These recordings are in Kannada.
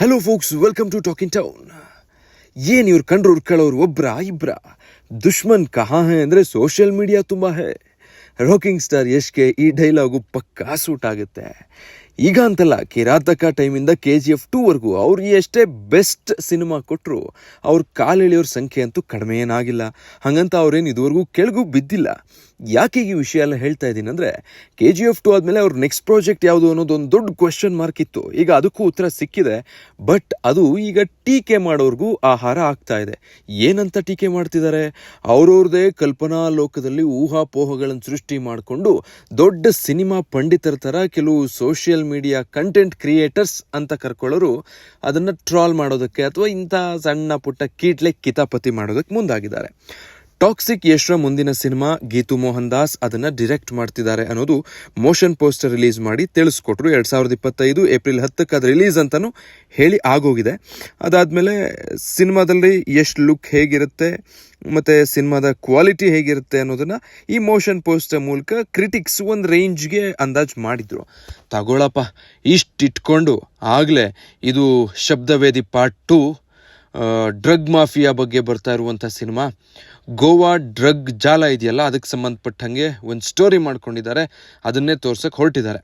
Hello folks welcome to talking town ಏನ್ ಇವ್ರು ಕಂಡ್ರು ಉರ್ಕೊಳ್ಳೋರು ಒಬ್ರ, ಇಬ್ರ? ದುಶ್ಮನ್ ಕಹಾ ಹೇ ಅಂದ್ರೆ ಸೋಷಿಯಲ್ ಮೀಡಿಯಾ ತುಂಬಾ ಹೇ. ರಾಕಿಂಗ್ ಸ್ಟಾರ್ ಯಶ್ಗೆ ಈ ಡೈಲಾಗು ಪಕ್ಕಾ ಸೂಟ್ ಆಗುತ್ತೆ. ಈಗ ಅಂತಲ್ಲ, ಕಿರಾತಕ ಟೈಮಿಂದ ಕೆ ಜಿ ಎಫ್ ಟೂವರೆಗೂ ಅವ್ರಿಗೆ ಎಷ್ಟೇ ಬೆಸ್ಟ್ ಸಿನಿಮಾ ಕೊಟ್ಟರು ಅವ್ರ ಕಾಲೆಳೆಯೋರ ಸಂಖ್ಯೆ ಅಂತೂ ಕಡಿಮೆ ಏನಾಗಿಲ್ಲ ಹಾಗಂತ ಅವ್ರೇನು ಇದುವರೆಗೂ ಕೆಳಗೂ ಬಿದ್ದಿಲ್ಲ. ಯಾಕೆ ಈ ವಿಷಯ ಎಲ್ಲ ಹೇಳ್ತಾ ಇದ್ದೀನಿ ಅಂದರೆ ಕೆ ಜಿ ಎಫ್ ಟು ಆದಮೇಲೆ ಅವ್ರ ನೆಕ್ಸ್ಟ್ ಪ್ರಾಜೆಕ್ಟ್ ಯಾವುದು ಅನ್ನೋದು ಒಂದು ದೊಡ್ಡ ಕ್ವೆಶನ್ ಮಾರ್ಕ್ ಇತ್ತು. ಈಗ ಅದಕ್ಕೂ ಉತ್ತರ ಸಿಕ್ಕಿದೆ. ಬಟ್ ಅದು ಈಗ ಟೀಕೆ ಮಾಡೋರ್ಗೂ ಆಹಾರ ಆಗ್ತಾ ಇದೆ. ಏನಂತ ಟೀಕೆ ಮಾಡ್ತಿದ್ದಾರೆ? ಅವ್ರವ್ರದೇ ಕಲ್ಪನಾ ಲೋಕದಲ್ಲಿ ಊಹಾಪೋಹಗಳನ್ನು ಸೃಷ್ಟಿ ಮಾಡಿಕೊಂಡು ದೊಡ್ಡ ಸಿನಿಮಾ ಪಂಡಿತರ ಥರ ಕೆಲವು ಸೋಷಿಯಲ್ ಮೀಡಿಯಾ ಕಂಟೆಂಟ್ ಕ್ರಿಯೇಟರ್ಸ್ ಅಂತ ಕರ್ಕೊಳ್ಳೋರು ಅದನ್ನು ಟ್ರಾಲ್ ಮಾಡೋದಕ್ಕೆ ಅಥವಾ ಇಂಥ ಸಣ್ಣ ಪುಟ್ಟ ಕೀಟ್ಲೆ ಕಿತಾಪತಿ ಮಾಡೋದಕ್ಕೆ ಮುಂದಾಗಿದ್ದಾರೆ. ಟಾಕ್ಸಿಕ್ ಯಶ್ರ ಮುಂದಿನ ಸಿನಿಮಾ ಗೀತು ಮೋಹನ್ ದಾಸ್ ಅದನ್ನ ಡಿರೆಕ್ಟ್ ಮಾಡ್ತಿದ್ದಾರೆ ಅನ್ನೋದು ಮೋಷನ್ ಪೋಸ್ಟರ್ ರಿಲೀಸ್ ಮಾಡಿ ತಿಳಿಸ್ಕೊಟ್ರು ಎರಡ್ ಸಾವಿರದ ಇಪ್ಪತ್ತೈದು ಏಪ್ರಿಲ್ ಹತ್ತಕ್ಕೆ ಅದು ರಿಲೀಸ್ ಅಂತಲೂ ಹೇಳಿ ಆಗೋಗಿದೆ. ಅದಾದ್ಮೇಲೆ ಸಿನಿಮಾದಲ್ಲಿ ಎಷ್ಟು ಲುಕ್ ಹೇಗಿರುತ್ತೆ, ಮತ್ತೆ ಸಿನಿಮಾದ ಕ್ವಾಲಿಟಿ ಹೇಗಿರುತ್ತೆ ಅನ್ನೋದನ್ನ ಈ ಮೋಷನ್ ಪೋಸ್ಟರ್ ಮೂಲಕ ಕ್ರಿಟಿಕ್ಸ್ ಒಂದು ರೇಂಜ್ಗೆ ಅಂದಾಜು ಮಾಡಿದ್ರು. ತಗೊಳಪ್ಪ ಇಷ್ಟಿಟ್ಕೊಂಡು ಆಗಲೇ ಇದು Shabdavedi part two drug mafia ಬಗ್ಗೆ ಬರ್ತಾ ಇರುವಂಥ ಸಿನಿಮಾ. ಗೋವಾ ಡ್ರಗ್ ಜಾಲ ಇದೆಯಲ್ಲ, ಅದಕ್ಕೆ ಸಂಬಂಧಪಟ್ಟಂಗೆ ಒಂದು ಸ್ಟೋರಿ ಮಾಡ್ಕೊಂಡಿದ್ದಾರೆ. ಅದನ್ನೇ ತೋರ್ಸಕ್ಕೆ ಹೊರಟಿದ್ದಾರೆ.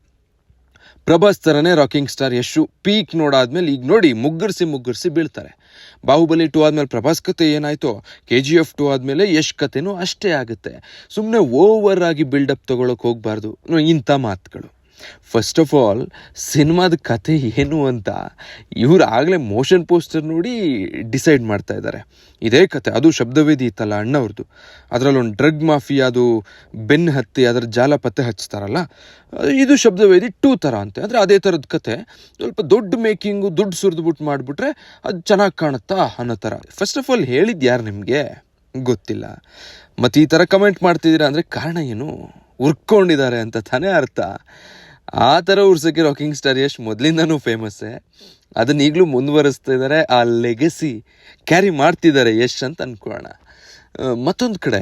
ಪ್ರಭಾಸ್ ಥರನೇ ರಾಕಿಂಗ್ ಸ್ಟಾರ್ ಯಶು ಪೀಕ್ ನೋಡಾದ್ಮೇಲೆ ಈಗ ನೋಡಿ ಮುಗ್ಗರಿಸಿ ಮುಗ್ಗರಿಸಿ ಬೀಳ್ತಾರೆ. ಬಾಹುಬಲಿ ಟು ಆದಮೇಲೆ ಪ್ರಭಾಸ್ ಕತೆ ಏನಾಯಿತು ಕೆ ಜಿ ಎಫ್ ಟು ಆದಮೇಲೆ ಯಶ್ ಕತೆನೂ ಅಷ್ಟೇ ಆಗುತ್ತೆ. ಸುಮ್ಮನೆ ಓವರ್ ಆಗಿ ಬಿಲ್ಡಪ್ ತೊಗೊಳಕ್ಕೆ ಹೋಗಬಾರ್ದು. ಇಂಥ ಮಾತುಗಳು. ಫಸ್ಟ್ ಆಫ್ ಆಲ್ ಸಿನಿಮಾದ ಕತೆ ಏನು ಅಂತ ಇವ್ರು ಆಗಲೇ ಮೋಷನ್ ಪೋಸ್ಟರ್ ನೋಡಿ ಡಿಸೈಡ್ ಮಾಡ್ತಾ ಇದ್ದಾರೆ. ಇದೇ ಕತೆ ಅದು ಶಬ್ದವೇದಿ ಇತ್ತಲ್ಲ ಅಣ್ಣವ್ರದ್ದು ಅದರಲ್ಲಿ ಒಂದು ಡ್ರಗ್ ಮಾಫಿಯಾದು ಬೆನ್ನು ಹತ್ತಿ ಅದರ ಜಾಲ ಪತ್ತೆ ಹಚ್ತಾರಲ್ಲ, ಇದು ಶಬ್ದವೇದಿ ಟೂ ಥರ ಅಂತೆ. ಅಂದರೆ ಅದೇ ಥರದ ಕತೆ ಸ್ವಲ್ಪ ದೊಡ್ಡ ಮೇಕಿಂಗು ದುಡ್ಡು ಸುರಿದ್ಬಿಟ್ಟು ಮಾಡಿಬಿಟ್ರೆ ಅದು ಚೆನ್ನಾಗಿ ಕಾಣುತ್ತಾ ಅನ್ನೋ ಥರ ಫಸ್ಟ್ ಆಫ್ ಆಲ್ ಹೇಳಿದ್ದು ಯಾರು ನಿಮಗೆ? ಗೊತ್ತಿಲ್ಲ. ಮತ್ತು ಈ ಥರ ಕಮೆಂಟ್ ಮಾಡ್ತಿದ್ದೀರಾ ಅಂದರೆ ಕಾರಣ ಏನು? ಉರ್ಕೊಂಡಿದ್ದಾರೆ ಅಂತ ತಾನೇ ಅರ್ಥ. ಆ ಥರ ಉರ್ಸೋಕ್ಕೆ ರಾಕಿಂಗ್ ಸ್ಟಾರ್ ಯಶ್ ಮೊದಲಿಂದನೂ ಫೇಮಸ್ಸೇ ಅದನ್ನ ಈಗಲೂ ಮುಂದುವರಿಸ್ತಾ ಇದ್ದಾರೆ ಆ ಲೆಗಸಿ ಕ್ಯಾರಿ ಮಾಡ್ತಿದ್ದಾರೆ ಯಶ್ ಅಂತ ಅನ್ಕೊಳ್ಳೋಣ. ಮತ್ತೊಂದು ಕಡೆ,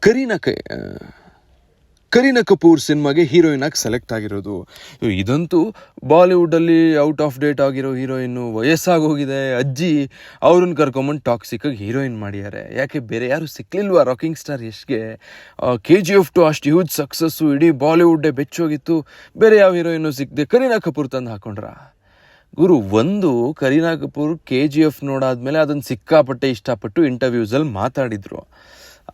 ಕರೀನಾ ಕೈ ಕರೀನಾ ಕಪೂರ್ ಸಿನಿಮಾಗೆ ಹೀರೋಯಿನ್ ಆಗಿ ಸೆಲೆಕ್ಟ್ ಆಗಿರೋದು. ಇದಂತೂ ಬಾಲಿವುಡಲ್ಲಿ ಔಟ್ ಆಫ್ ಡೇಟ್ ಆಗಿರೋ ಹೀರೋಯಿನ್ನು ವಯಸ್ಸಾಗೋಗಿದೆ ಅಜ್ಜಿ ಅವ್ರನ್ನ ಕರ್ಕೊಂಬಂದು ಟಾಕ್ಸಿಕಾಗಿ ಹೀರೋಯಿನ್ ಮಾಡಿದ್ದಾರೆ. ಯಾಕೆ ಬೇರೆ ಯಾರು ಸಿಕ್ಲಿಲ್ವಾ ರಾಕಿಂಗ್ ಸ್ಟಾರ್ ಯಶ್ಗೆ? ಕೆ ಜಿ ಎಫ್ ಟು ಅಷ್ಟು ಹ್ಯೂಜ್ ಸಕ್ಸಸ್ಸು ಇಡೀ ಬಾಲಿವುಡ್ಡೇ ಬೆಚ್ಚೋಗಿತ್ತು. ಬೇರೆ ಯಾವ ಹೀರೋಯಿನ್ನು ಸಿಕ್ಕದೆ ಕರೀನಾ ಕಪೂರ್ ತಂದು ಹಾಕೊಂಡ್ರ? ಗುರು, ಒಂದು Kareena Kapoor K G F ನೋಡಾದ್ಮೇಲೆ ಅದನ್ನು ಸಿಕ್ಕಾಪಟ್ಟೆ ಇಷ್ಟಪಟ್ಟು ಇಂಟರ್ವ್ಯೂಸಲ್ಲಿ ಮಾತಾಡಿದ್ರು.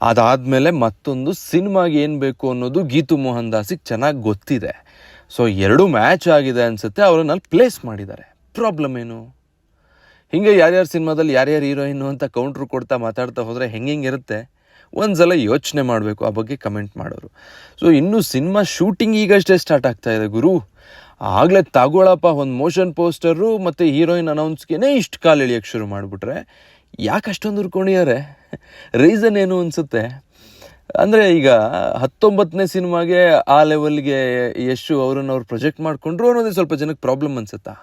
ಅದಾದಮೇಲೆ ಮತ್ತೊಂದು ಸಿನಿಮಾಗೆ ಏನು ಬೇಕು ಅನ್ನೋದು ಗೀತು ಮೋಹನ್ ದಾಸಿಗೆ ಚೆನ್ನಾಗಿ ಗೊತ್ತಿದೆ. ಸೊ ಎರಡು ಮ್ಯಾಚ್ ಆಗಿದೆ ಅನ್ಸುತ್ತೆ, ಅವ್ರನ್ನ ಅಲ್ಲಿ ಪ್ಲೇಸ್ ಮಾಡಿದ್ದಾರೆ. ಪ್ರಾಬ್ಲಮ್ ಏನು? ಹಿಂಗೆ ಯಾರ್ಯಾರ ಸಿನಿಮಾದಲ್ಲಿ ಯಾರ್ಯಾರು ಹೀರೋಯಿನ್ನು ಅಂತ ಕೌಂಟ್ರ್ ಕೊಡ್ತಾ ಮಾತಾಡ್ತಾ ಹೋದರೆ ಹೆಂಗೆ ಇರುತ್ತೆ? ಒಂದ್ಸಲ ಯೋಚನೆ ಮಾಡಬೇಕು, ಆ ಬಗ್ಗೆ ಕಮೆಂಟ್ ಮಾಡೋರು. ಸೊ ಇನ್ನು ಸಿನಿಮಾ ಶೂಟಿಂಗ್ ಈಗಷ್ಟೇ ಸ್ಟಾರ್ಟ್ ಆಗ್ತಾ ಇದೆ ಗುರು. ಆಗಲೇ ತಗೊಳಪ್ಪ ಒಂದು ಮೋಷನ್ ಪೋಸ್ಟರು ಮತ್ತು ಹೀರೋಯಿನ್ ಅನೌನ್ಸ್ಗೆನೇ ಇಷ್ಟು ಕಾಲು ಎಳಿಯೋಕ್ಕೆ ಶುರು ಮಾಡಿಬಿಟ್ರೆ ಯಾಕೆ ಅಷ್ಟೊಂದು ಹುರ್ಕೊಂಡಿದ್ದಾರೆ ರೀಸನ್ ಏನು ಅನಿಸುತ್ತೆ? ಅಂದರೆ ಈಗ ಹತ್ತೊಂಬತ್ತನೇ ಸಿನಿಮಾಗೆ ಆ ಲೆವೆಲ್ಗೆ ಯಶು ಅವ್ರನ್ನ ಅವ್ರು ಪ್ರೊಜೆಕ್ಟ್ ಮಾಡಿಕೊಂಡ್ರು ಅನ್ನೋದೇ ಸ್ವಲ್ಪ ಜನಕ್ಕೆ ಪ್ರಾಬ್ಲಮ್ ಅನ್ಸುತ್ತಾ?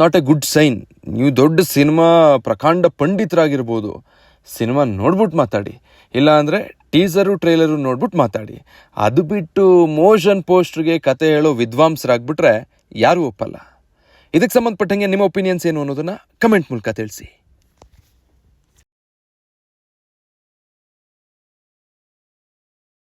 ನಾಟ್ ಎ ಗುಡ್ ಸೈನ್ ನೀವು ದೊಡ್ಡ ಸಿನಿಮಾ ಪ್ರಕಾಂಡ ಪಂಡಿತರಾಗಿರ್ಬೋದು. ಸಿನಿಮಾ ನೋಡ್ಬಿಟ್ಟು ಮಾತಾಡಿ. ಇಲ್ಲ ಅಂದರೆ ಟೀಸರು, ಟ್ರೇಲರು ನೋಡ್ಬಿಟ್ಟು ಮಾತಾಡಿ. ಅದು ಬಿಟ್ಟು ಮೋಷನ್ ಪೋಸ್ಟ್ರಿಗೆ ಕತೆ ಹೇಳೋ ವಿದ್ವಾಂಸರಾಗ್ಬಿಟ್ರೆ ಯಾರೂ ಒಪ್ಪಲ್ಲ. ಇದಕ್ಕೆ ಸಂಬಂಧಪಟ್ಟಂಗೆ ನಿಮ್ಮ ಒಪಿನಿಯನ್ಸ್ ಏನು ಅನ್ನೋದನ್ನು ಕಮೆಂಟ್ ಮೂಲಕ ತಿಳಿಸಿ.